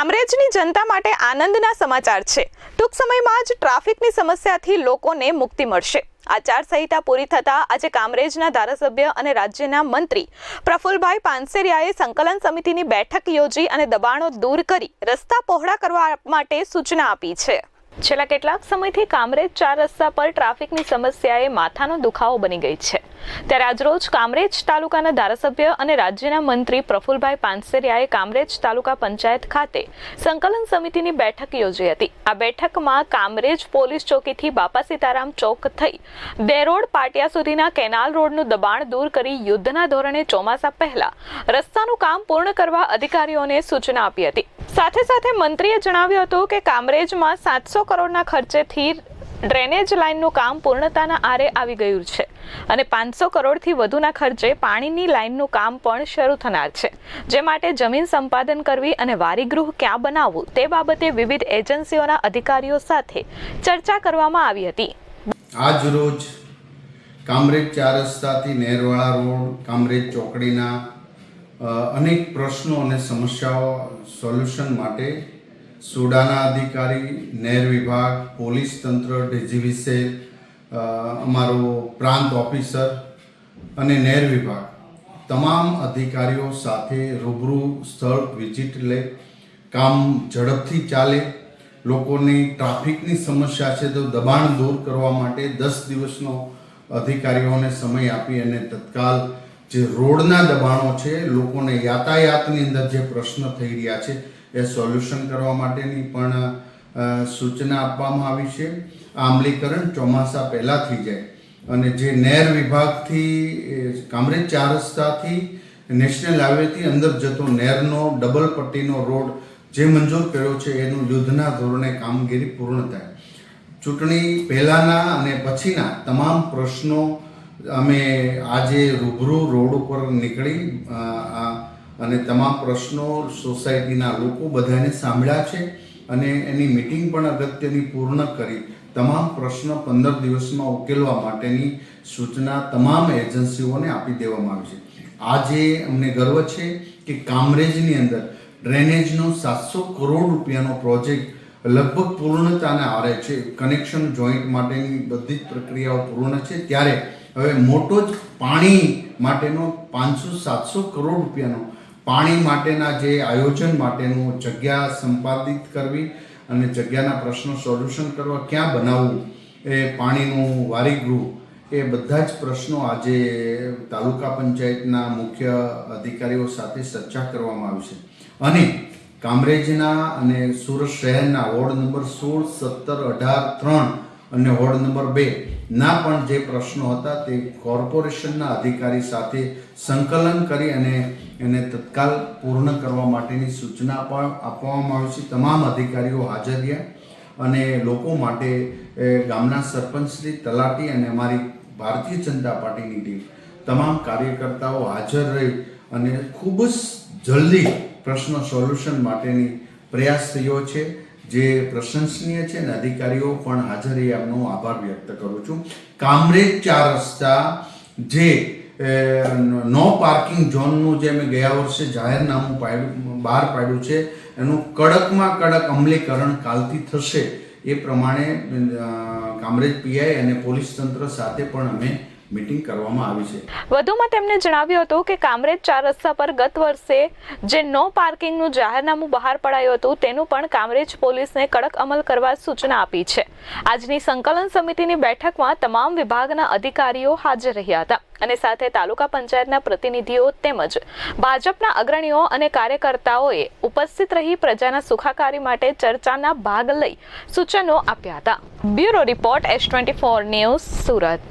કામરેજની જનતા માટે આનંદના સમાચાર છે. ટૂંક સમયમાં જ ટ્રાફિકની સમસ્યાથી લોકોને મુક્તિ મળશે. આચારસંહિતા પૂરી થતાં આજે કામરેજના ધારાસભ્ય અને રાજ્યના મંત્રી પ્રફુલભાઈ પાનસેરિયાએ સંકલન સમિતિની બેઠક યોજી અને દબાણો દૂર કરી રસ્તા પહોળા કરવા માટે સૂચના આપી છે. છેલ્લા કેટલાક સમયથી કામરેજ ચાર રસ્તા પર ટ્રાફિકની સમસ્યાએ માથાનો દુખાવો બની ગઈ છે. ત્યારે આજરોજ કામરેજ તાલુકાના ધારાસભ્ય અને રાજ્યના મંત્રી પ્રફુલભાઈ પાનસેરિયાએ કામરેજ તાલુકા પંચાયત ખાતે સંકલન સમિતિની બેઠક યોજી હતી. આ બેઠકમાં કામરેજ પોલીસ ચોકીથી બાપા સીતારામ ચોક થઈ દેરોડ પાટિયા સુધીના કેનાલ રોડનું દબાણ દૂર કરી યુદ્ધના ધોરણે ચોમાસા પહેલા રસ્તાનું કામ પૂર્ણ કરવા અધિકારીઓને સૂચના આપી હતી. સાથે સાથે મંત્રીએ જણાવ્યું હતું કે કામરેજમાં સાતસો કરોડના ખર્ચેથી ડ્રેનેજ લાઇનનું કામ પૂર્ણતાના આરે આવી ગયું છે અને પાંચસો કરોડથી વધુના ખર્ચે પાણીની લાઇનનું કામ પણ શરૂ થનાર છે. જે માટે જમીન સંપાદન કરવી અને વારીગૃહ ક્યાં બનાવવું તે બાબતે વિવિધ એજન્સીઓના અધિકારીઓ સાથે ચર્ચા કરવામાં આવી હતી. આજ રોજ કામરેજ ચાર રસ્તાથી નેરવાળા રોડ, કામરેજ ચોકડીના અનેક પ્રશ્નો અને સમસ્યાઓ સોલ્યુશન માટે સુડાના અધિકારી નહેર વિભાગ, પોલીસ તંત્ર ડીજીવીસેલ અમારો પ્રાંત ઓફિસર અને નહેર વિભાગ તમામ અધિકારીઓ સાથે રૂબરૂ સ્થળ વિઝિટ લે, કામ ઝડપથી ચાલે, લોકોની ટ્રાફિકની સમસ્યા છે તો દબાણ દૂર કરવા માટે દસ દિવસનો અધિકારીઓને સમય આપી અને તત્કાલ જે રોડના દબાણો છે, લોકોને યાતાયાતની અંદર જે પ્રશ્ન થઈ રહ્યા છે, એ સોલ્યુશન કરવા માટેની પણ સૂચના આપવામાં આવી છે. આ અમલીકરણ ચોમાસા પહેલાં થઈ જાય. અને જે નહેર વિભાગથી કામરેજ ચાર રસ્તાથી, નેશનલ હાઈવેથી અંદર જતો નહેરનો ડબલ પટ્ટીનો રોડ જે મંજૂર કર્યો છે, એનું યુદ્ધના ધોરણે કામગીરી પૂર્ણ થાય. ચૂંટણી પહેલાંના અને પછીના તમામ પ્રશ્નો અમે આજે રૂબરૂ રોડ ઉપર નીકળી અને તમામ પ્રશ્નો સોસાયટીના લોકો બધાને સાંભળ્યા છે અને એની મિટિંગ પણ અગત્યની પૂર્ણ કરી. તમામ પ્રશ્નો પંદર દિવસમાં ઉકેલવા માટેની સૂચના તમામ એજન્સીઓને આપી દેવામાં આવી છે. આજે અમને ગર્વ છે કે કામરેજની અંદર ડ્રેનેજનો સાતસો કરોડ રૂપિયાનો પ્રોજેક્ટ લગભગ પૂર્ણતાને આરે છે. કનેક્શન જોઈન્ટ માટેની બધી જ પ્રક્રિયાઓ પૂર્ણ છે. ત્યારે હવે મોટો જ પાણી માટેનો પાંચસો, સાતસો કરોડ રૂપિયાનો પાણી માટેના જે આયોજન માટેનું જગ્યા સંપાદિત કરવી અને જગ્યાના પ્રશ્નો સોલ્યુશન કરવા, ક્યાં બનાવવું એ પાણીનું વારીગૃહ, એ બધા જ પ્રશ્નો આજે તાલુકા પંચાયતના મુખ્ય અધિકારીઓ સાથે ચર્ચા કરવામાં આવી છે. અને કામરેજના અને સુરત શહેરના વોર્ડ નંબર સોળ, સત્તર, અઢાર, ત્રણ અને વોર્ડ નંબર બે, ના પણ જે પ્રશ્નો હતા તે કોર્પોરેશનના અધિકારી સાથે સંકલન કરી અને એને તત્કાલ પૂર્ણ કરવા માટેની સૂચના પણ આપવામાં આવી છે. તમામ અધિકારીઓ હાજર રહ્યા અને લોકો માટે ગામના સરપંચશ્રી તલાટી અને અમારી ભારતીય જનતા પાર્ટીની ટીમ, તમામ કાર્યકર્તાઓ હાજર રહી અને ખૂબ જ જલ્દી પ્રશ્ન સોલ્યુશન માટેની પ્રયાસ થયો છે. જે પ્રશંસનીય છે ને અધિકારીઓ પણ હાજર એ આપનો આભાર વ્યક્ત કરું છું. કામરેજ ચાર રસ્તા જે નો પાર્કિંગ ઝોનનું જે મેં ગયા વર્ષે જાહેરનામું પાડ્યું, બહાર પાડ્યું છે, એનું કડકમાં કડક અમલીકરણ કાલથી થશે એ પ્રમાણે કામરેજ પીઆઈ અને પોલીસ તંત્ર સાથે પણ અમે મિટિંગ કરવામાં આવી છે. વધુમાં તેમણે જણાવ્યું હતું કે કામરેજ ચાર રસ્તા પર ગત વર્ષે જે નો પાર્કિંગનું જાહેરનામું બહાર પડાયું હતું, તેનું પણ કામરેજ પોલીસને કડક અમલ કરવા સૂચના આપી છે. આજની સંકલન સમિતિની બેઠકમાં તમામ વિભાગના અધિકારીઓ હાજર રહ્યા હતા અને સાથે તાલુકા પંચાયતના પ્રતિનિધિઓ તેમજ ભાજપના અગ્રણીઓ અને કાર્યકર્તાઓએ ઉપસ્થિત રહી પ્રજાના સુખાકારી માટે ચર્ચાના ભાગ લઈ સૂચનો આપ્યા હતા. Bureau report S twenty four news Surat.